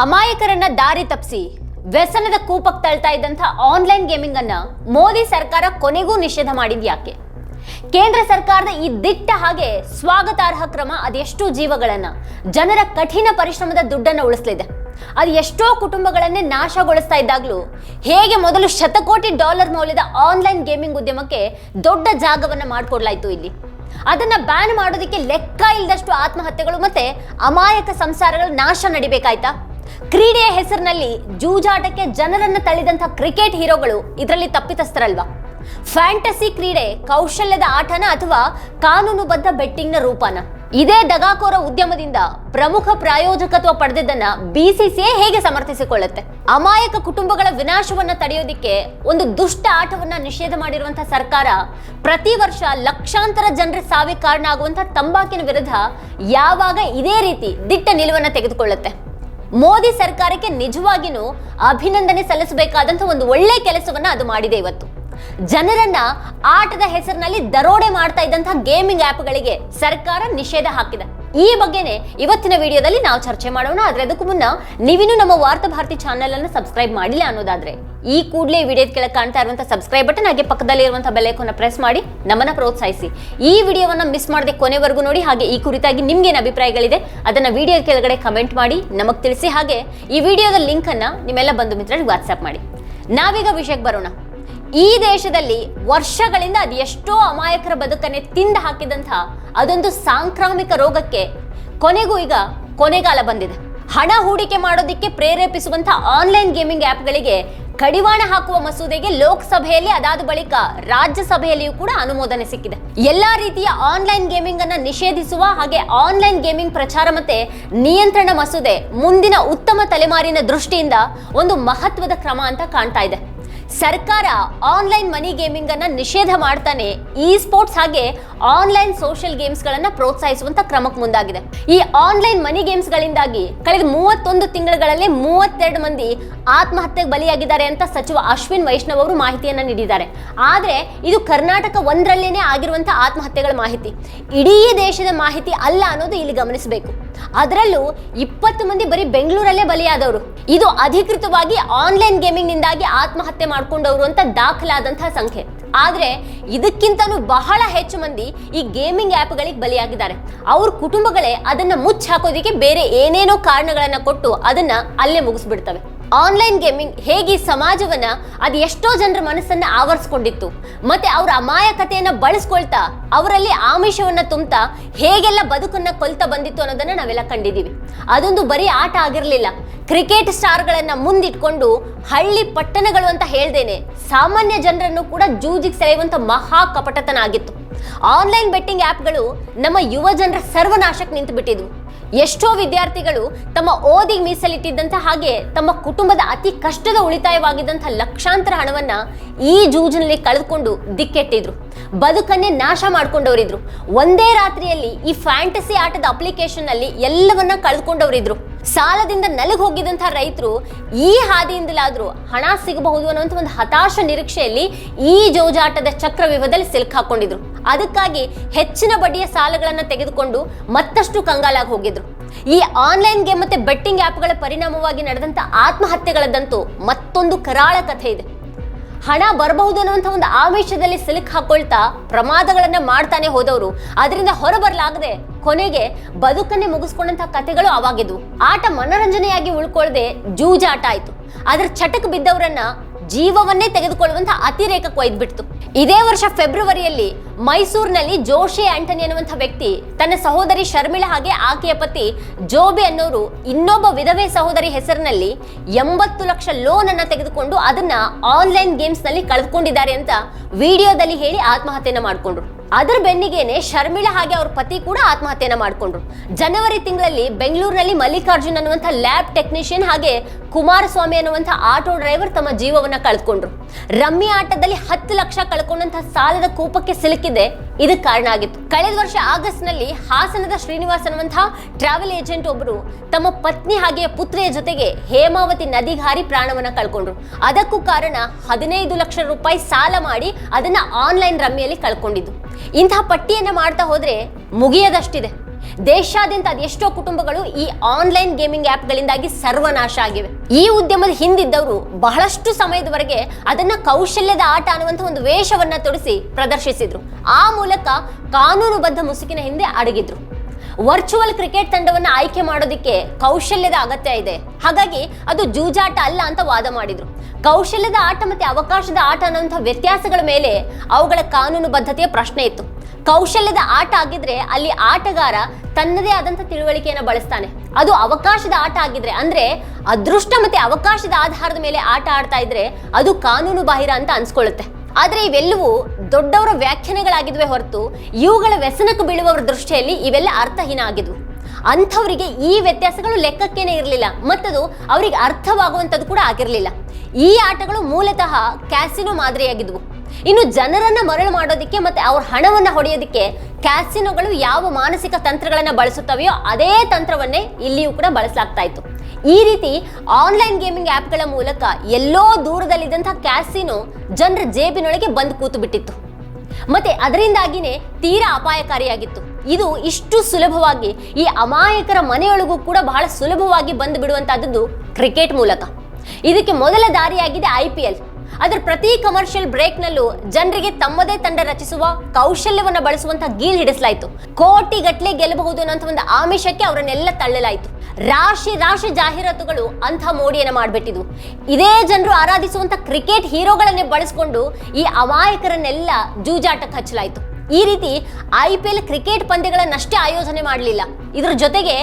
ಅಮಾಯಕರನ್ನ ದಾರಿ ತಪ್ಪಿಸಿ ವ್ಯಸನದ ಕೂಪಕ್ಕೆ ತಳ್ತಾ ಇದ್ದಂಥ ಆನ್ಲೈನ್ ಗೇಮಿಂಗ್ ಅನ್ನ ಮೋದಿ ಸರ್ಕಾರ ಕೊನೆಗೂ ನಿಷೇಧ ಮಾಡಿದ್ಯಾಕೆ ಕೇಂದ್ರ ಸರ್ಕಾರದ ಈ ದಿಟ್ಟ ಹಾಗೆ ಸ್ವಾಗತಾರ್ಹ ಕ್ರಮ ಅದೆಷ್ಟೋ ಜೀವಗಳನ್ನ ಜನರ ಕಠಿಣ ಪರಿಶ್ರಮದ ದುಡ್ಡನ್ನ ಉಳಿಸಲಿದೆ. ಅದು ಎಷ್ಟೋ ಕುಟುಂಬಗಳನ್ನೇ ನಾಶಗೊಳಿಸ್ತಾ ಇದ್ದಾಗಲೂ ಹೇಗೆ ಮೊದಲು ಶತಕೋಟಿ ಡಾಲರ್ ಮೌಲ್ಯದ ಆನ್ಲೈನ್ ಗೇಮಿಂಗ್ ಉದ್ಯಮಕ್ಕೆ ದೊಡ್ಡ ಜಾಗವನ್ನ ಮಾಡಿಕೊಡ್ಲಾಯ್ತು ಇಲ್ಲಿ. ಅದನ್ನ ಬ್ಯಾನ್ ಮಾಡೋದಕ್ಕೆ ಲೆಕ್ಕ ಇಲ್ಲದಷ್ಟು ಆತ್ಮಹತ್ಯೆಗಳು ಮತ್ತೆ ಅಮಾಯಕ ಸಂಸಾರಗಳು ನಾಶ ನಡಿಬೇಕಾಯ್ತಾ? ಕ್ರೀಡೆಯ ಹೆಸರಿನಲ್ಲಿ ಜೂಜಾಟಕ್ಕೆ ಜನರನ್ನು ತಳ್ಳಿದಂಥ ಕ್ರಿಕೆಟ್ ಹೀರೋಗಳು ಇದರಲ್ಲಿ ತಪ್ಪಿತಸ್ಥರಲ್ವಾ? ಫ್ಯಾಂಟಸಿ ಕ್ರೀಡೆ ಕೌಶಲ್ಯದ ಆಟನ ಅಥವಾ ಕಾನೂನುಬದ್ಧ ಬೆಟ್ಟಿಂಗ್ನ ರೂಪನ? ಇದೇ ದಗಾಕೋರ ಉದ್ಯಮದಿಂದ ಪ್ರಮುಖ ಪ್ರಾಯೋಜಕತ್ವ ಪಡೆದಿದ್ದನ್ನ ಬಿಸಿಸಿಐ ಹೇಗೆ ಸಮರ್ಥಿಸಿಕೊಳ್ಳುತ್ತೆ? ಅಮಾಯಕ ಕುಟುಂಬಗಳ ವಿನಾಶವನ್ನ ತಡೆಯೋದಿಕ್ಕೆ ಒಂದು ದುಷ್ಟ ಆಟವನ್ನ ನಿಷೇಧ ಮಾಡಿರುವಂತಹ ಸರ್ಕಾರ ಪ್ರತಿ ವರ್ಷ ಲಕ್ಷಾಂತರ ಜನರ ಸಾವಿಗೆ ಕಾರಣ ಆಗುವಂತಹ ತಂಬಾಕಿನ ವಿರುದ್ಧ ಯಾವಾಗ ಇದೇ ರೀತಿ ದಿಟ್ಟ ನಿಲುವನ್ನ ತೆಗೆದುಕೊಳ್ಳುತ್ತೆ? ಮೋದಿ ಸರ್ಕಾರಕ್ಕೆ ನಿಜವಾಗಿಯೂ ಅಭಿನಂದನೆ ಸಲ್ಲಿಸಬೇಕಾದಂತ ಒಂದು ಒಳ್ಳೆ ಕೆಲಸವನ್ನ ಅದು ಮಾಡಿದೆ ಇವತ್ತು. ಜನರನ್ನ ಆಟದ ಹೆಸರಿನಲ್ಲಿ ದರೋಡೆ ಮಾಡ್ತಾ ಇದ್ದಂತಹ ಗೇಮಿಂಗ್ ಆ್ಯಪ್ಗಳಿಗೆ ಸರ್ಕಾರ ನಿಷೇಧ ಹಾಕಿದೆ. ಈ ಬಗ್ಗೆನೇ ಇವತ್ತಿನ ವಿಡಿಯೋದಲ್ಲಿ ನಾವು ಚರ್ಚೆ ಮಾಡೋಣ. ಆದ್ರೆ ಅದಕ್ಕೂ ಮುನ್ನ ನೀವಿನ್ನೂ ನಮ್ಮ ವಾರ್ತಾ ಭಾರತಿ ಚಾನೆಲ್ ಅನ್ನು ಸಬ್ಸ್ಕ್ರೈಬ್ ಮಾಡಿಲ್ಲ ಅನ್ನೋದಾದ್ರೆ ಈ ಕೂಡಲೇ ವಿಡಿಯೋದ ಕೆಳಗೆ ಕಾಣ್ತಾ ಇರುವಂತಹ ಸಬ್ಸ್ಕ್ರೈಬ್ ಬಟನ್, ಹಾಗೆ ಪಕ್ಕದಲ್ಲಿ ಇರುವಂತಹ ಬೆಲೆಕೋನ ಪ್ರೆಸ್ ಮಾಡಿ ನಮ್ಮನ್ನ ಪ್ರೋತ್ಸಾಹಿಸಿ. ಈ ವಿಡಿಯೋವನ್ನ ಮಿಸ್ ಮಾಡದೆ ಕೊನೆವರೆಗೂ ನೋಡಿ, ಹಾಗೆ ಈ ಕುರಿತಾಗಿ ನಿಮ್ಗೇನು ಅಭಿಪ್ರಾಯಗಳಿದೆ ಅದನ್ನ ವಿಡಿಯೋ ಕೆಳಗಡೆ ಕಮೆಂಟ್ ಮಾಡಿ, ನಮಗೆ ತಿಳಿಸಿ. ಹಾಗೆ ಈ ವಿಡಿಯೋದ ಲಿಂಕ್ ಅನ್ನ ನಿಮ್ಮೆಲ್ಲ ಬಂಧು ಮಿತ್ರರಿಗೆ ವಾಟ್ಸ್ಆಪ್ ಮಾಡಿ. ನಾವೀಗ ವಿಷಯಕ್ಕೆ ಬರೋಣ. ಈ ದೇಶದಲ್ಲಿ ವರ್ಷಗಳಿಂದ ಅದು ಎಷ್ಟೋ ಅಮಾಯಕರ ಬದುಕನ್ನೇ ತಿಂದು ಹಾಕಿದಂತಹ ಅದೊಂದು ಸಾಂಕ್ರಾಮಿಕ ರೋಗಕ್ಕೆ ಕೊನೆಗೂ ಈಗ ಕೊನೆಗಾಲ ಬಂದಿದೆ. ಹಣ ಹೂಡಿಕೆ ಮಾಡೋದಕ್ಕೆ ಪ್ರೇರೇಪಿಸುವಂತಹ ಆನ್ಲೈನ್ ಗೇಮಿಂಗ್ ಆ್ಯಪ್ಗಳಿಗೆ ಕಡಿವಾಣ ಹಾಕುವ ಮಸೂದೆಗೆ ಲೋಕಸಭೆಯಲ್ಲಿ ಅದಾದ ಬಳಿಕ ರಾಜ್ಯಸಭೆಯಲ್ಲಿಯೂ ಕೂಡ ಅನುಮೋದನೆ ಸಿಕ್ಕಿದೆ. ಎಲ್ಲಾ ರೀತಿಯ ಆನ್ಲೈನ್ ಗೇಮಿಂಗ್ ಅನ್ನ ನಿಷೇಧಿಸುವ ಹಾಗೆ ಆನ್ಲೈನ್ ಗೇಮಿಂಗ್ ಪ್ರಚಾರ ಮತ್ತೆ ನಿಯಂತ್ರಣ ಮಸೂದೆ ಮುಂದಿನ ಉತ್ತಮ ತಲೆಮಾರಿನ ದೃಷ್ಟಿಯಿಂದ ಒಂದು ಮಹತ್ವದ ಕ್ರಮ ಅಂತ ಕಾಣ್ತಾ ಇದೆ. ಸರ್ಕಾರ ಆನ್ಲೈನ್ ಮನಿ ಗೇಮಿಂಗ್ ಅನ್ನ ನಿಷೇಧ ಮಾಡ್ತಾನೆ. ಇ ಸ್ಪೋರ್ಟ್ಸ್ ಹಾಗೆ ಆನ್ಲೈನ್ ಸೋಷಿಯಲ್ ಗೇಮ್ಸ್ ಗಳನ್ನ ಪ್ರೋತ್ಸಾಹಿಸುವಂತ ಕ್ರಮಕ್ಕೆ ಮುಂದಾಗಿದೆ. ಈ ಆನ್ಲೈನ್ ಮನಿ ಗೇಮ್ಸ್ ಗಳಿಂದಾಗಿ ಕಳೆದ ಮೂವತ್ತೊಂದು ತಿಂಗಳುಗಳಲ್ಲಿ ಮೂವತ್ತೆರಡು ಮಂದಿ ಆತ್ಮಹತ್ಯೆಗೆ ಬಲಿಯಾಗಿದ್ದಾರೆ ಅಂತ ಸಚಿವ ಅಶ್ವಿನ್ ವೈಷ್ಣವ್ ಅವರು ಮಾಹಿತಿಯನ್ನ ನೀಡಿದ್ದಾರೆ. ಆದ್ರೆ ಇದು ಕರ್ನಾಟಕ ಒಂದರಲ್ಲೇನೆ ಆಗಿರುವಂತಹ ಆತ್ಮಹತ್ಯೆಗಳ ಮಾಹಿತಿ. ಇಡೀ ದೇಶದ ಮಾಹಿತಿ ಅಲ್ಲ ಅನ್ನೋದು ಇಲ್ಲಿ ಗಮನಿಸಬೇಕು. ಅದರಲ್ಲೂ ಇಪ್ಪತ್ತು ಮಂದಿ ಬರೀ ಬೆಂಗಳೂರಲ್ಲೇ ಬಲಿಯಾದವರು. ಇದು ಅಧಿಕೃತವಾಗಿ ಆನ್ಲೈನ್ ಗೇಮಿಂಗ್ ನಿಂದಾಗಿ ಆತ್ಮಹತ್ಯೆ ಮಾಡ್ಕೊಂಡವರು ಅಂತ ದಾಖಲಾದಂತಹ ಸಂಖ್ಯೆ. ಆದ್ರೆ ಇದಕ್ಕಿಂತಲೂ ಬಹಳ ಹೆಚ್ಚು ಮಂದಿ ಈ ಗೇಮಿಂಗ್ ಆ್ಯಪ್ಗಳಿಗೆ ಬಲಿಯಾಗಿದ್ದಾರೆ. ಅವ್ರ ಕುಟುಂಬಗಳೇ ಅದನ್ನ ಮುಚ್ಚಿ ಹಾಕೋದಿಕ್ಕೆ ಬೇರೆ ಏನೇನೋ ಕಾರಣಗಳನ್ನು ಕೊಟ್ಟು ಅದನ್ನ ಅಲ್ಲೇ ಮುಗಿಸ್ಬಿಡ್ತವೆ. ಆನ್ಲೈನ್ ಗೇಮಿಂಗ್ ಹೇಗೆ ಸಮಾಜವನ್ನ ಅದು ಎಷ್ಟೋ ಜನರ ಮನಸ್ಸನ್ನ ಆವರಿಸ್ಕೊಂಡಿತ್ತು. ಮತ್ತೆ ಅವರ ಅಮಾಯಕತೆಯನ್ನ ಬಳಸ್ಕೊಳ್ತಾ ಅವರಲ್ಲಿ ಆಮಿಷವನ್ನ ತುಂಬ್ತಾ ಹೇಗೆಲ್ಲ ಬದುಕನ್ನ ಕೊಲ್ತಾ ಬಂದಿತ್ತು ಅನ್ನೋದನ್ನ ನಾವೆಲ್ಲ ಕಂಡಿದ್ದೀವಿ. ಅದೊಂದು ಬರೀ ಆಟ ಆಗಿರಲಿಲ್ಲ. ಕ್ರಿಕೆಟ್ ಸ್ಟಾರ್ಗಳನ್ನ ಮುಂದಿಟ್ಕೊಂಡು ಹಳ್ಳಿ ಪಟ್ಟಣಗಳು ಅಂತ ಹೇಳ್ದೇನೆ ಸಾಮಾನ್ಯ ಜನರನ್ನು ಕೂಡ ಜೂಜಿಗೆ ಸೆಳೆಯುವಂತ ಮಹಾ ಕಪಟತನ ಆಗಿತ್ತು. ಆನ್ಲೈನ್ ಬೆಟ್ಟಿಂಗ್ ಆ್ಯಪ್ಗಳು ನಮ್ಮ ಯುವ ಜನರ ಸರ್ವನಾಶಕ್ಕೆ ನಿಂತು ಬಿಟ್ಟಿದ್ವು ಎಷ್ಟೋ ವಿದ್ಯಾರ್ಥಿಗಳು ತಮ್ಮ ಓದಿಗೆ ಮೀಸಲಿಟ್ಟಿದ್ದಂಥ ಹಾಗೆ ತಮ್ಮ ಕುಟುಂಬದ ಅತಿ ಕಷ್ಟದ ಉಳಿತಾಯವಾಗಿದ್ದಂಥ ಲಕ್ಷಾಂತರ ಹಣವನ್ನ ಈ ಜೂಜಿನಲ್ಲಿ ಕಳೆದುಕೊಂಡು ದಿಕ್ಕೆಟ್ಟಿದ್ರು. ಬದುಕನ್ನೇ ನಾಶ ಮಾಡ್ಕೊಂಡವರಿದ್ರು. ಒಂದೇ ರಾತ್ರಿಯಲ್ಲಿ ಈ ಫ್ಯಾಂಟಸಿ ಆಟದ ಅಪ್ಲಿಕೇಶನ್ನಲ್ಲಿ ಎಲ್ಲವನ್ನ ಕಳೆದುಕೊಂಡವರಿದ್ರು. ಸಾಲದಿಂದ ನಲುಗ್ ಹೋಗಿದಂತಹ ರೈತರು ಈ ಹಾದಿಯಿಂದಲಾದ್ರೂ ಹಣ ಸಿಗಬಹುದು ಅನ್ನುವಂಥ ಒಂದು ಹತಾಶ ನಿರೀಕ್ಷೆಯಲ್ಲಿ ಈ ಜೋಜಾಟದ ಚಕ್ರವ್ಯೂಹದಲ್ಲಿ ಸಿಲುಕ್ ಹಾಕೊಂಡಿದ್ರು. ಅದಕ್ಕಾಗಿ ಹೆಚ್ಚಿನ ಬಡ್ಡಿಯ ಸಾಲಗಳನ್ನು ತೆಗೆದುಕೊಂಡು ಮತ್ತಷ್ಟು ಕಂಗಾಲಾಗಿ ಹೋಗಿದ್ರು. ಈ ಆನ್ಲೈನ್ ಗೇಮ್ ಮತ್ತೆ ಬೆಟ್ಟಿಂಗ್ ಆ್ಯಪ್ಗಳ ಪರಿಣಾಮವಾಗಿ ನಡೆದಂಥ ಆತ್ಮಹತ್ಯೆಗಳದ್ದಂತೂ ಮತ್ತೊಂದು ಕರಾಳ ಕಥೆ ಇದೆ. ಹಣ ಬರಬಹುದು ಅನ್ನುವಂಥ ಒಂದು ಆವೇಶದಲ್ಲಿ ಸಿಲುಕ್ ಹಾಕೊಳ್ತಾ ಪ್ರಮಾದಗಳನ್ನು ಮಾಡ್ತಾನೆ ಹೋದವರು. ಅದರಿಂದ ಹೊರಬರಲಾಗದೆ ಕೊನೆಗೆ ಬದುಕನ್ನೇ ಮುಗಿಸ್ಕೊಂಡಂತಹ ಕಥೆಗಳು ಅವಾಗಿದ್ವು. ಆಟ ಮನೋರಂಜನೆಯಾಗಿ ಉಳ್ಕೊಳ್ಳದೆ ಜೂಜಾಟ ಆಯಿತು. ಅದರ ಚಟಕ್ ಬಿದ್ದವರನ್ನ ಜೀವವನ್ನೇ ತೆಗೆದುಕೊಳ್ಳುವಂತಹ ಅತಿರೇಕಕ್ಕೆ ಒಯ್ದ್ಬಿಡ್ತು. ಇದೇ ವರ್ಷ ಫೆಬ್ರವರಿಯಲ್ಲಿ ಮೈಸೂರಿನಲ್ಲಿ ಜೋಶಿ ಆಂಟನಿ ಅನ್ನುವಂಥ ವ್ಯಕ್ತಿ, ತನ್ನ ಸಹೋದರಿ ಶರ್ಮಿಳಾ ಹಾಗೆ ಆಕೆಯ ಪತಿ ಜೋಬಿ ಅನ್ನೋರು ಇನ್ನೊಬ್ಬ ವಿಧವೆ ಸಹೋದರಿ ಹೆಸರಿನಲ್ಲಿ ಎಂಬತ್ತು ಲಕ್ಷ ಲೋನ್ ಅನ್ನ ತೆಗೆದುಕೊಂಡು ಅದನ್ನ ಆನ್ಲೈನ್ ಗೇಮ್ಸ್ನಲ್ಲಿ ಕಳೆದುಕೊಂಡಿದ್ದಾರೆ ಅಂತ ವಿಡಿಯೋದಲ್ಲಿ ಹೇಳಿ ಆತ್ಮಹತ್ಯೆಯನ್ನು ಮಾಡಿಕೊಂಡ್ರು. ಅದರ ಬೆನ್ನಿಗೇನೆ ಶರ್ಮಿಳಾ ಹಾಗೆ ಅವ್ರ ಪತಿ ಕೂಡ ಆತ್ಮಹತ್ಯೆಯನ್ನು ಮಾಡಿಕೊಂಡ್ರು. ಜನವರಿ ತಿಂಗಳಲ್ಲಿ ಬೆಂಗಳೂರಿನಲ್ಲಿ ಮಲ್ಲಿಕಾರ್ಜುನ್ ಅನ್ನುವಂಥ ಲ್ಯಾಬ್ ಟೆಕ್ನಿಷಿಯನ್ ಹಾಗೆ ಕುಮಾರಸ್ವಾಮಿ ಅನ್ನುವಂಥ ಆಟೋ ಡ್ರೈವರ್ ತಮ್ಮ ಜೀವವನ್ನ ಕಳೆದುಕೊಂಡ್ರು. ರಮ್ಮಿ ಆಟದಲ್ಲಿ ಹತ್ತು ಲಕ್ಷ ಕಳ್ಕೊಂಡಂತಹ ಸಾಲದ ಕೂಪಕ್ಕೆ ಸಿಲುಕಿದೆ ಇದಕ್ಕೆ ಕಾರಣ ಆಗಿತ್ತು. ಕಳೆದ ವರ್ಷ ಆಗಸ್ಟ್ನಲ್ಲಿ ಹಾಸನದ ಶ್ರೀನಿವಾಸ್ ಅನ್ನುವಂತಹ ಟ್ರಾವೆಲ್ ಏಜೆಂಟ್ ಒಬ್ಬರು ತಮ್ಮ ಪತ್ನಿ ಹಾಗೆ ಪುತ್ರಿಯ ಜೊತೆಗೆ ಹೇಮಾವತಿ ನದಿಗೆ ಹಾರಿ ಪ್ರಾಣವನ್ನ ಕಳ್ಕೊಂಡ್ರು. ಅದಕ್ಕೂ ಕಾರಣ ಹದಿನೈದು ಲಕ್ಷ ರೂಪಾಯಿ ಸಾಲ ಮಾಡಿ ಅದನ್ನ ಆನ್ಲೈನ್ ರಮ್ಮಿಯಲ್ಲಿ ಕಳ್ಕೊಂಡಿದ್ದು. ಇಂತಹ ಪಟ್ಟಿಯನ್ನ ಮಾಡ್ತಾ ಹೋದ್ರೆ ಮುಗಿಯದಷ್ಟಿದೆ. ದೇಶಾದ್ಯಂತ ಅದೆಷ್ಟೋ ಕುಟುಂಬಗಳು ಈ ಆನ್ಲೈನ್ ಗೇಮಿಂಗ್ ಆ್ಯಪ್ಗಳಿಂದಾಗಿ ಸರ್ವನಾಶ ಆಗಿವೆ. ಈ ಉದ್ಯಮದ ಹಿಂದಿದ್ದವರು ಬಹಳಷ್ಟು ಸಮಯದವರೆಗೆ ಅದನ್ನ ಕೌಶಲ್ಯದ ಆಟ ಅನ್ನುವಂಥ ಒಂದು ವೇಷವನ್ನ ತೊಡಿಸಿ ಪ್ರದರ್ಶಿಸಿದ್ರು. ಆ ಮೂಲಕ ಕಾನೂನುಬದ್ಧ ಮುಸುಕಿನ ಹಿಂದೆ ಅಡಗಿದ್ರು. ವರ್ಚುವಲ್ ಕ್ರಿಕೆಟ್ ತಂಡವನ್ನು ಆಯ್ಕೆ ಮಾಡೋದಕ್ಕೆ ಕೌಶಲ್ಯದ ಅಗತ್ಯ ಇದೆ. ಹಾಗಾಗಿ ಅದು ಜೂಜಾಟ ಅಲ್ಲ ಅಂತ ವಾದ ಮಾಡಿದ್ರು. ಕೌಶಲ್ಯದ ಆಟ ಮತ್ತೆ ಅವಕಾಶದ ಆಟ ಅನ್ನೋಂಥ ವ್ಯತ್ಯಾಸಗಳ ಮೇಲೆ ಅವುಗಳ ಕಾನೂನು ಬದ್ಧತೆಯ ಪ್ರಶ್ನೆ ಇತ್ತು. ಕೌಶಲ್ಯದ ಆಟ ಆಗಿದ್ರೆ ಅಲ್ಲಿ ಆಟಗಾರ ತನ್ನದೇ ಆದಂಥ ತಿಳುವಳಿಕೆಯನ್ನು ಬಳಸ್ತಾನೆ. ಅದು ಅವಕಾಶದ ಆಟ ಆಗಿದ್ರೆ, ಅಂದ್ರೆ ಅದೃಷ್ಟ ಮತ್ತೆ ಅವಕಾಶದ ಆಧಾರದ ಮೇಲೆ ಆಟ ಆಡ್ತಾ ಇದ್ರೆ ಅದು ಕಾನೂನು ಬಾಹಿರ ಅಂತ ಅನ್ಸ್ಕೊಳ್ಳುತ್ತೆ. ಆದ್ರೆ ಇವೆಲ್ಲವೂ ದೊಡ್ಡವರ ವ್ಯಾಖ್ಯಾನಗಳಾಗಿದ್ವೆ ಹೊರತು ಇವುಗಳ ವ್ಯಸನಕ್ಕೆ ಬೀಳುವವರ ದೃಷ್ಟಿಯಲ್ಲಿ ಇವೆಲ್ಲ ಅರ್ಥಹೀನ ಆಗಿದ್ವು. ಅಂಥವರಿಗೆ ಈ ವ್ಯತ್ಯಾಸಗಳು ಲೆಕ್ಕಕ್ಕೇನೆ ಇರಲಿಲ್ಲ, ಮತ್ತದು ಅವರಿಗೆ ಅರ್ಥವಾಗುವಂಥದ್ದು ಕೂಡ ಆಗಿರಲಿಲ್ಲ. ಈ ಆಟಗಳು ಮೂಲತಃ ಕ್ಯಾಸಿನೋ ಮಾದರಿಯಾಗಿದ್ವು. ಇನ್ನು ಜನರನ್ನ ಮರಳು ಮಾಡೋದಕ್ಕೆ ಮತ್ತೆ ಅವ್ರ ಹಣವನ್ನ ಹೊಡೆಯೋದಕ್ಕೆ ಕ್ಯಾಸಿನೋಗಳು ಯಾವ ಮಾನಸಿಕ ತಂತ್ರಗಳನ್ನ ಬಳಸುತ್ತವೆಯೋ ಅದೇ ತಂತ್ರವನ್ನೇ ಇಲ್ಲಿಯೂ ಕೂಡ ಬಳಸಲಾಗ್ತಾ ಇತ್ತು. ಈ ರೀತಿ ಆನ್ಲೈನ್ ಗೇಮಿಂಗ್ ಆ್ಯಪ್ಗಳ ಮೂಲಕ ಎಲ್ಲೋ ದೂರದಲ್ಲಿದ್ದಂತಹ ಕ್ಯಾಸಿನೋ ಜನರ ಜೇಬಿನೊಳಗೆ ಬಂದು ಕೂತು ಬಿಟ್ಟಿತ್ತು ಮತ್ತೆ ಅದರಿಂದಾಗಿನೇ ತೀರಾ ಅಪಾಯಕಾರಿಯಾಗಿತ್ತು. ಇದು ಇಷ್ಟು ಸುಲಭವಾಗಿ ಈ ಅಮಾಯಕರ ಮನೆಯೊಳಗೂ ಕೂಡ ಬಹಳ ಸುಲಭವಾಗಿ ಬಂದು ಬಿಡುವಂತಹದ್ದು ಕ್ರಿಕೆಟ್ ಮೂಲಕ. ಇದಕ್ಕೆ ಮೊದಲ ದಾರಿಯಾಗಿದೆ ಐ ಪಿ ಎಲ್. ಅದರ ಪ್ರತಿ ಕಮರ್ಷಿಯಲ್ ಬ್ರೇಕ್ನಲ್ಲೂ ಜನರಿಗೆ ತಮ್ಮದೇ ತಂಡ ರಚಿಸುವ ಕೌಶಲ್ಯವನ್ನ ಬಳಸುವಂತ ಗೀಲ್ ಹಿಡಿಸಲಾಯಿತು. ಕೋಟಿ ಗಟ್ಟಲೆ ಗೆಲ್ಲಬಹುದು ಅನ್ನೋ ಒಂದು ಆಮಿಷಕ್ಕೆ ಅವರನ್ನೆಲ್ಲ ತಳ್ಳಲಾಯಿತು. ರಾಶಿ ರಾಶಿ ಜಾಹೀರಾತುಗಳು ಅಂಥ ಮೋಡಿಯನ್ನು ಮಾಡಿಬಿಟ್ಟಿದ್ವು. ಇದೇ ಜನರು ಆರಾಧಿಸುವಂತ ಕ್ರಿಕೆಟ್ ಹೀರೋಗಳನ್ನೇ ಬಳಸಿಕೊಂಡು ಈ ಅಮಾಯಕರನ್ನೆಲ್ಲ ಜೂಜಾಟಕ್ಕೆ ಹಚ್ಚಲಾಯಿತು. ಈ ರೀತಿ ಐ ಪಿ ಎಲ್ ಕ್ರಿಕೆಟ್ ಪಂದ್ಯಗಳನ್ನಷ್ಟೇ ಆಯೋಜನೆ ಮಾಡಲಿಲ್ಲ. ಇದರ ಜೊತೆಗೆ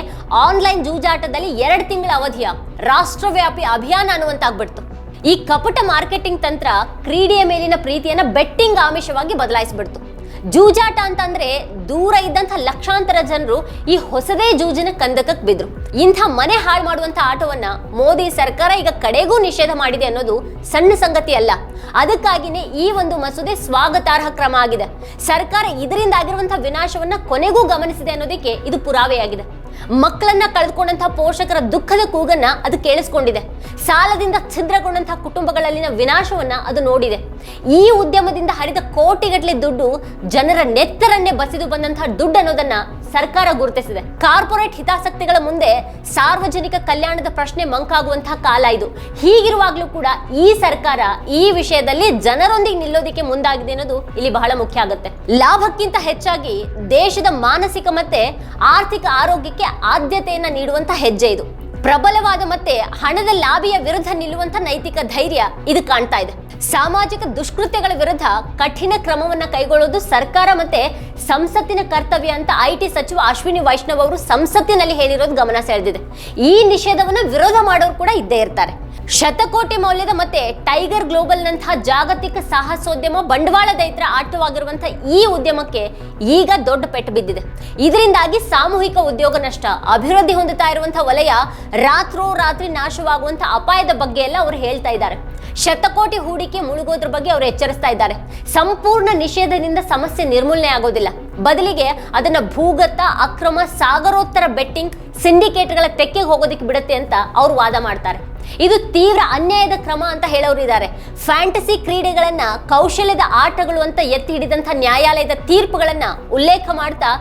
ಆನ್ಲೈನ್ ಜೂಜಾಟದಲ್ಲಿ ಎರಡು ತಿಂಗಳ ಅವಧಿಯ ರಾಷ್ಟ್ರವ್ಯಾಪಿ ಅಭಿಯಾನ ಅನ್ನುವಂತಾಗ್ಬಿಡ್ತು. ಈ ಕಪಟ ಮಾರ್ಕೆಟಿಂಗ್ ತಂತ್ರ ಕ್ರೀಡೆಯ ಮೇಲಿನ ಪ್ರೀತಿಯನ್ನ ಬೆಟ್ಟಿಂಗ್ ಆಮಿಷವಾಗಿ ಬದಲಾಯಿಸ್ಬಿಡ್ತು. ಜೂಜಾಟ ಅಂತಂದ್ರೆ ದೂರ ಇದ್ದಂಥ ಲಕ್ಷಾಂತರ ಜನರು ಈ ಹೊಸದೇ ಜೂಜಿನ ಕಂದಕಕ್ಕೆ ಬಿದ್ರು. ಇಂಥ ಮನೆ ಹಾಳು ಮಾಡುವಂಥ ಆಟವನ್ನ ಮೋದಿ ಸರ್ಕಾರ ಈಗ ಕಡೆಗೂ ನಿಷೇಧ ಮಾಡಿದೆ ಅನ್ನೋದು ಸಣ್ಣ ಸಂಗತಿ ಅಲ್ಲ. ಅದಕ್ಕಾಗಿನೇ ಈ ಒಂದು ಮಸೂದೆ ಸ್ವಾಗತಾರ್ಹ ಕ್ರಮ ಆಗಿದೆ. ಸರ್ಕಾರ ಇದರಿಂದ ಆಗಿರುವಂತಹ ವಿನಾಶವನ್ನ ಕೊನೆಗೂ ಗಮನಿಸಿದೆ ಅನ್ನೋದಕ್ಕೆ ಇದು ಪುರಾವೆಯಾಗಿದೆ. ಮಕ್ಕಳನ್ನ ಕಳೆದುಕೊಂಡಂತಹ ಪೋಷಕರ ದುಃಖದ ಕೂಗನ್ನ ಅದು ಕೇಳಿಸ್ಕೊಂಡಿದೆ. ಸಾಲದಿಂದ ಛಿದ್ರಗೊಂಡಂತಹ ಕುಟುಂಬಗಳಲ್ಲಿನ ವಿನಾಶವನ್ನ ಅದು ನೋಡಿದೆ. ಈ ಉದ್ಯಮದಿಂದ ಹರಿದ ಕೋಟಿಗಟ್ಟಲೆ ದುಡ್ಡು ಜನರ ನೆತ್ತರನ್ನೇ ಬಸಿದು ಬಂದಂತಹ ದುಡ್ಡು ಅನ್ನೋದನ್ನ ಸರ್ಕಾರ ಗುರುತಿಸಿದೆ. ಕಾರ್ಪೊರೇಟ್ ಹಿತಾಸಕ್ತಿಗಳ ಮುಂದೆ ಸಾರ್ವಜನಿಕ ಕಲ್ಯಾಣದ ಪ್ರಶ್ನೆ ಮಂಕಾಗುವಂತಹ ಕಾಲ ಇದು. ಹೀಗಿರುವಾಗಲೂ ಕೂಡ ಈ ಸರ್ಕಾರ ಈ ವಿಷಯದಲ್ಲಿ ಜನರೊಂದಿಗೆ ನಿಲ್ಲೋದಿಕ್ಕೆ ಮುಂದಾಗಿದೆ ಅನ್ನೋದು ಇಲ್ಲಿ ಬಹಳ ಮುಖ್ಯ ಆಗುತ್ತೆ. ಲಾಭಕ್ಕಿಂತ ಹೆಚ್ಚಾಗಿ ದೇಶದ ಮಾನಸಿಕ ಮತ್ತೆ ಆರ್ಥಿಕ ಆರೋಗ್ಯಕ್ಕೆ ಆದ್ಯತೆಯನ್ನ ನೀಡುವಂತ ಹೆಜ್ಜೆ ಇದು. ಪ್ರಬಲವಾದ ಮತ್ತೆ ಹಣದ ಲಾಭಿಯ ವಿರುದ್ಧ ನಿಲ್ಲುವಂತ ನೈತಿಕ ಧೈರ್ಯ ಇದು ಕಾಣ್ತಾ ಇದೆ. ಸಾಮಾಜಿಕ ದುಷ್ಕೃತ್ಯಗಳ ವಿರುದ್ಧ ಕಠಿಣ ಕ್ರಮವನ್ನ ಕೈಗೊಳ್ಳೋದು ಸರ್ಕಾರ ಮತ್ತೆ ಸಂಸತ್ತಿನ ಕರ್ತವ್ಯ ಅಂತ ಐ ಟಿ ಸಚಿವ ಅಶ್ವಿನಿ ವೈಷ್ಣವ್ ಅವರು ಸಂಸತ್ತಿನಲ್ಲಿ ಹೇಳಿರೋದು ಗಮನ ಸೆಳೆದಿದೆ. ಈ ನಿಷೇಧವನ್ನ ವಿರೋಧ ಮಾಡೋರು ಕೂಡ ಇದ್ದೇ ಇರ್ತಾರೆ. ಶತಕೋಟಿ ಮೌಲ್ಯದ ಮತ್ತೆ ಟೈಗರ್ ಗ್ಲೋಬಲ್ ನಂತಹ ಜಾಗತಿಕ ಸಾಹಸೋದ್ಯಮ ಬಂಡವಾಳ ದೈತ್ರ ಆಟವಾಗಿರುವಂತಹ ಈ ಉದ್ಯಮಕ್ಕೆ ಈಗ ದೊಡ್ಡ ಪೆಟ್ಟು ಬಿದ್ದಿದೆ. ಇದರಿಂದಾಗಿ ಸಾಮೂಹಿಕ ಉದ್ಯೋಗ ನಷ್ಟ, ಅಭಿವೃದ್ಧಿ ಹೊಂದುತ್ತಾ ಇರುವಂತಹ ವಲಯ ರಾತ್ರೋ ರಾತ್ರಿ ನಾಶವಾಗುವಂತಹ ಅಪಾಯದ ಬಗ್ಗೆ ಎಲ್ಲ ಅವರು ಹೇಳ್ತಾ ಇದ್ದಾರೆ. ಶತಕೋಟಿ ಹೂಡಿಕೆ ಮುಳುಗೋದ್ರ ಬಗ್ಗೆ ಅವರು ಎಚ್ಚರಿಸ್ತಾ ಇದ್ದಾರೆ. ಸಂಪೂರ್ಣ ನಿಷೇಧದಿಂದ ಸಮಸ್ಯೆ ನಿರ್ಮೂಲನೆ ಆಗೋದಿಲ್ಲ. ಬದಲಿಗೆ ಅದನ್ನ ಭೂಗತ, ಅಕ್ರಮ, ಸಾಗರೋತ್ತರ ಬೆಟ್ಟಿಂಗ್, ಸಿಂಡಿಕೇಟ್ಗಳ ತೆಕ್ಕೆಗೆ ಹೋಗೋದಕ್ಕೆ ಬಿಡುತ್ತೆ ಅಂತ ಅವರು ವಾದ ಮಾಡ್ತಾರೆ. ಇದು ತೀವ್ರ ಅನ್ಯಾಯದ ಕ್ರಮ ಅಂತ ಹೇಳೋರು ಇದ್ದಾರೆ ಫ್ಯಾಂಟಸಿ ಕ್ರೀಡೆಗಳನ್ನ, ಕೌಶಲ್ಯದ ಆಟಗಳು ಅಂತ ಎತ್ತಿ ಹಿಡಿದಂತ ನ್ಯಾಯಾಲಯದ ತೀರ್ಪುಗಳನ್ನ ಉಲ್ಲೇಖ ಮಾಡ್ತಾ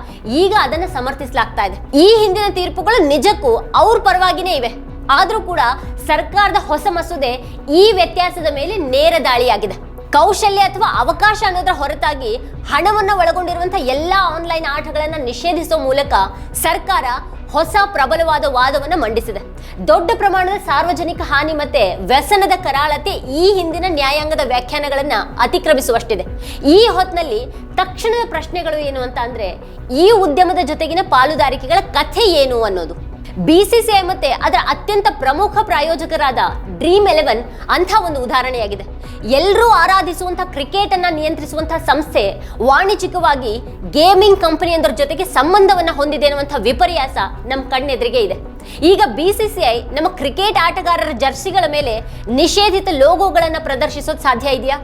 ಈಗ ಅದನ್ನ ಸಮರ್ಥಿಸಲಾಗ್ತಾ ಇದೆ. ಈ ಹಿಂದಿನ ತೀರ್ಪುಗಳು ನಿಜಕ್ಕೂ ಅವ್ರ ಪರವಾಗಿನೇ ಇವೆ. ಆದರೂ ಕೂಡ ಸರ್ಕಾರದ ಹೊಸ ಮಸೂದೆ ಈ ವ್ಯತ್ಯಾಸದ ಮೇಲೆ ನೇರ ದಾಳಿಯಾಗಿದೆ. ಕೌಶಲ್ಯ ಅಥವಾ ಅವಕಾಶ ಅನ್ನೋದರ ಹೊರತಾಗಿ ಹಣವನ್ನು ಒಳಗೊಂಡಿರುವಂತಹ ಎಲ್ಲ ಆನ್ಲೈನ್ ಆಟಗಳನ್ನು ನಿಷೇಧಿಸುವ ಮೂಲಕ ಸರ್ಕಾರ ಹೊಸ ಪ್ರಬಲವಾದ ವಾದವನ್ನು ಮಂಡಿಸಿದೆ. ದೊಡ್ಡ ಪ್ರಮಾಣದ ಸಾರ್ವಜನಿಕ ಹಾನಿ ಮತ್ತೆ ವ್ಯಸನದ ಕರಾಳತೆ ಈ ಹಿಂದಿನ ನ್ಯಾಯಾಂಗದ ವ್ಯಾಖ್ಯಾನಗಳನ್ನ ಅತಿಕ್ರಮಿಸುವಷ್ಟಿದೆ. ಈ ಹೊತ್ತಿನಲ್ಲಿ ತಕ್ಷಣದ ಪ್ರಶ್ನೆಗಳು ಏನು ಅಂತ ಅಂದ್ರೆ ಈ ಉದ್ಯಮದ ಜೊತೆಗಿನ ಪಾಲುದಾರಿಕೆಗಳ ಕಥೆ ಏನು ಅನ್ನೋದು. ಬಿಸಿಸಿಐ ಮತ್ತೆ ಅದರ ಅತ್ಯಂತ ಪ್ರಮುಖ ಪ್ರಾಯೋಜಕರಾದ ಡ್ರೀಮ್ ಎಲೆವೆನ್ ಅಂತ ಒಂದು ಉದಾಹರಣೆಯಾಗಿದೆ. ಎಲ್ಲರೂ ಆರಾಧಿಸುವಂತಹ ಕ್ರಿಕೆಟ್ ಅನ್ನ ನಿಯಂತ್ರಿಸುವಂತಹ ಸಂಸ್ಥೆ ವಾಣಿಜ್ಯಿಕವಾಗಿ ಗೇಮಿಂಗ್ ಕಂಪನಿಯೊಂದರ ಜೊತೆಗೆ ಸಂಬಂಧವನ್ನ ಹೊಂದಿದೆ ಅನ್ನುವಂತಹ ವಿಪರ್ಯಾಸ ನಮ್ಮ ಕಣ್ಣೆದುರಿಗೆ ಇದೆ. ಈಗ ಬಿಸಿಸಿಐ ನಮ್ಮ ಕ್ರಿಕೆಟ್ ಆಟಗಾರರ ಜರ್ಸಿಗಳ ಮೇಲೆ ನಿಷೇಧಿತ ಲೋಗೋಗಳನ್ನು ಪ್ರದರ್ಶಿಸೋದು ಸಾಧ್ಯ ಇದೆಯಾ?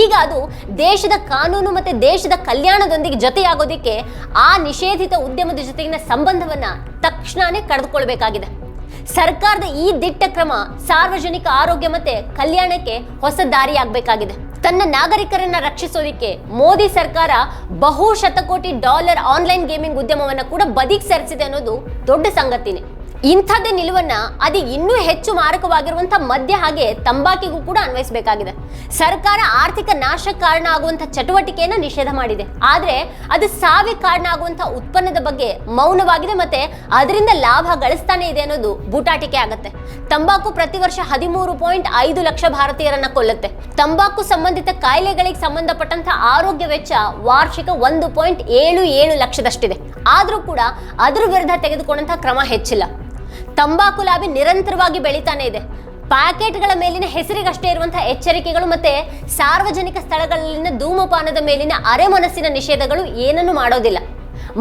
ಈಗ ಅದು ದೇಶದ ಕಾನೂನು ಮತ್ತೆ ದೇಶದ ಕಲ್ಯಾಣದೊಂದಿಗೆ ಜೊತೆಯಾಗೋದಿಕ್ಕೆ ಆ ನಿಷೇಧಿತ ಉದ್ಯಮದ ಜೊತೆಗಿನ ಸಂಬಂಧವನ್ನ ತಕ್ಷಣನೇ ಕಳೆದುಕೊಳ್ಬೇಕಾಗಿದೆ. ಸರ್ಕಾರದ ಈ ದಿಟ್ಟ ಕ್ರಮ ಸಾರ್ವಜನಿಕ ಆರೋಗ್ಯ ಮತ್ತೆ ಕಲ್ಯಾಣಕ್ಕೆ ಹೊಸ ದಾರಿಯಾಗಬೇಕಾಗಿದೆ. ತನ್ನ ನಾಗರಿಕರನ್ನ ರಕ್ಷಿಸೋದಿಕ್ಕೆ ಮೋದಿ ಸರ್ಕಾರ ಬಹು ಶತಕೋಟಿ ಡಾಲರ್ ಆನ್ಲೈನ್ ಗೇಮಿಂಗ್ ಉದ್ಯಮವನ್ನ ಕೂಡ ಬದಿಗೆ ಸರಿಸಿದೆ ಅನ್ನೋದು ದೊಡ್ಡ ಸಂಗತಿನೇ. ಇಂಥದ್ದೇ ನಿಲುವನ್ನ ಅದು ಇನ್ನೂ ಹೆಚ್ಚು ಮಾರಕವಾಗಿರುವಂಥ ಮದ್ಯ ಹಾಗೆ ತಂಬಾಕಿಗೂ ಕೂಡ ಅನ್ವಯಿಸಬೇಕಾಗಿದೆ. ಸರ್ಕಾರ ಆರ್ಥಿಕ ನಾಶ ಕಾರಣ ಆಗುವಂಥ ಚಟುವಟಿಕೆಯನ್ನ ನಿಷೇಧ ಮಾಡಿದೆ. ಆದ್ರೆ ಅದು ಸಾವಿಗೆ ಕಾರಣ ಆಗುವಂಥ ಉತ್ಪನ್ನದ ಬಗ್ಗೆ ಮೌನವಾಗಿದೆ ಮತ್ತೆ ಅದರಿಂದ ಲಾಭ ಗಳಿಸ್ತಾನೆ ಇದೆ ಅನ್ನೋದು ಬೂಟಾಟಿಕೆ ಆಗುತ್ತೆ. ತಂಬಾಕು ಪ್ರತಿ ವರ್ಷ ಹದಿಮೂರು ಪಾಯಿಂಟ್ ಐದು ಲಕ್ಷ ಭಾರತೀಯರನ್ನ ಕೊಲ್ಲುತ್ತೆ. ತಂಬಾಕು ಸಂಬಂಧಿತ ಕಾಯಿಲೆಗಳಿಗೆ ಸಂಬಂಧಪಟ್ಟಂತ ಆರೋಗ್ಯ ವೆಚ್ಚ ವಾರ್ಷಿಕ ಒಂದು ಪಾಯಿಂಟ್ ಏಳು ಏಳು ಲಕ್ಷದಷ್ಟಿದೆ. ಆದರೂ ಕೂಡ ಅದರ ವಿರುದ್ಧ ತೆಗೆದುಕೊಂಡಂತಹ ಕ್ರಮ ಹೆಚ್ಚಿಲ್ಲ. ತಂಬಾಕು ಲಾಬಿ ನಿರಂತರವಾಗಿ ಬೆಳೀತಾನೆ ಇದೆ. ಪ್ಯಾಕೆಟ್ಗಳ ಮೇಲಿನ ಹೆಸರಿಗಷ್ಟೇ ಇರುವಂತಹ ಎಚ್ಚರಿಕೆಗಳು ಮತ್ತೆ ಸಾರ್ವಜನಿಕ ಸ್ಥಳಗಳಲ್ಲಿನ ಧೂಮಪಾನದ ಮೇಲಿನ ಅರೆಮನಸ್ಸಿನ ನಿಷೇಧಗಳು ಏನನ್ನು ಮಾಡೋದಿಲ್ಲ.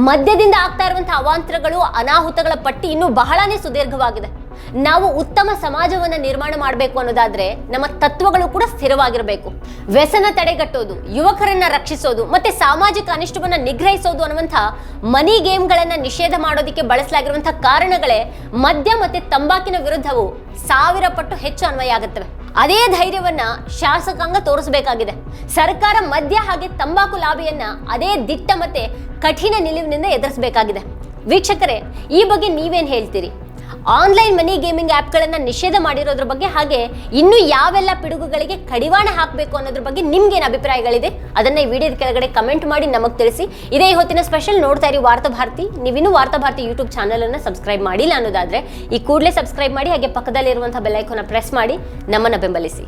ಮದ್ಯದಿಂದ ಆಗ್ತಾ ಇರುವಂತಹ ಅವಾಂತರಗಳು, ಅನಾಹುತಗಳ ಪಟ್ಟಿ ಇನ್ನೂ ಬಹಳನೇ ಸುದೀರ್ಘವಾಗಿದೆ. ನಾವು ಉತ್ತಮ ಸಮಾಜವನ್ನ ನಿರ್ಮಾಣ ಮಾಡಬೇಕು ಅನ್ನೋದಾದ್ರೆ ನಮ್ಮ ತತ್ವಗಳು ಕೂಡ ಸ್ಥಿರವಾಗಿರಬೇಕು. ವ್ಯಸನ ತಡೆಗಟ್ಟೋದು, ಯುವಕರನ್ನ ರಕ್ಷಿಸೋದು, ಮತ್ತೆ ಸಾಮಾಜಿಕ ಅನಿಷ್ಟವನ್ನ ನಿಗ್ರಹಿಸೋದು ಅನ್ನುವಂಥ ಮನಿ ಗೇಮ್ಗಳನ್ನ ನಿಷೇಧ ಮಾಡೋದಕ್ಕೆ ಬಳಸಲಾಗಿರುವಂತಹ ಕಾರಣಗಳೇ ಮದ್ಯ ಮತ್ತೆ ತಂಬಾಕಿನ ವಿರುದ್ಧವು ಸಾವಿರ ಪಟ್ಟು ಹೆಚ್ಚು ಅನ್ವಯ ಆಗುತ್ತವೆ. ಅದೇ ಧೈರ್ಯವನ್ನ ಶಾಸಕಾಂಗ ತೋರಿಸಬೇಕಾಗಿದೆ. ಸರ್ಕಾರ ಮದ್ಯ ಹಾಗೆ ತಂಬಾಕು ಲಾಭಿಯನ್ನ ಅದೇ ದಿಟ್ಟ ಮತ್ತೆ ಕಠಿಣ ನಿಲುವಿನಿಂದ ಎದುರಿಸಬೇಕಾಗಿದೆ. ವೀಕ್ಷಕರೇ, ಈ ಬಗ್ಗೆ ನೀವೇನು ಹೇಳ್ತೀರಿ? ಆನ್ಲೈನ್ ಮನಿ ಗೇಮಿಂಗ್ ಆ್ಯಪ್ಗಳನ್ನು ನಿಷೇಧ ಮಾಡಿರೋದ್ರ ಬಗ್ಗೆ ಹಾಗೆ ಇನ್ನು ಯಾವೆಲ್ಲ ಪಿಡುಗುಗಳಿಗೆ ಕಡಿವಾಣ ಹಾಕಬೇಕು ಅನ್ನೋದ್ರ ಬಗ್ಗೆ ನಿಮ್ಗೇನು ಅಭಿಪ್ರಾಯಗಳಿದೆ? ಅದನ್ನ ಈ ವಿಡಿಯೋದ ಕೆಳಗಡೆ ಕಮೆಂಟ್ ಮಾಡಿ ನಮಗೆ ತಿಳಿಸಿ. ಇದೇ ಹೊತ್ತಿನ ಸ್ಪೆಷಲ್ ನೋಡ್ತಾ ಇರಿ ವಾರ್ತಾ ಭಾರತಿ. ನೀವಿನ್ನೂ ವಾರ್ತಾ ಭಾರತಿ ಯೂಟ್ಯೂಬ್ ಚಾನಲನ್ನು ಸಬ್ಸ್ಕ್ರೈಬ್ ಮಾಡಿಲ್ಲ ಅನ್ನೋದಾದ್ರೆ ಈ ಕೂಡಲೇ ಸಬ್ಸ್ಕ್ರೈಬ್ ಮಾಡಿ ಹಾಗೆ ಪಕ್ಕದಲ್ಲಿರುವಂಥ ಬೆಲ್ ಐಕಾನ್ ಪ್ರೆಸ್ ಮಾಡಿ ನಮ್ಮನ್ನು ಬೆಂಬಲಿಸಿ.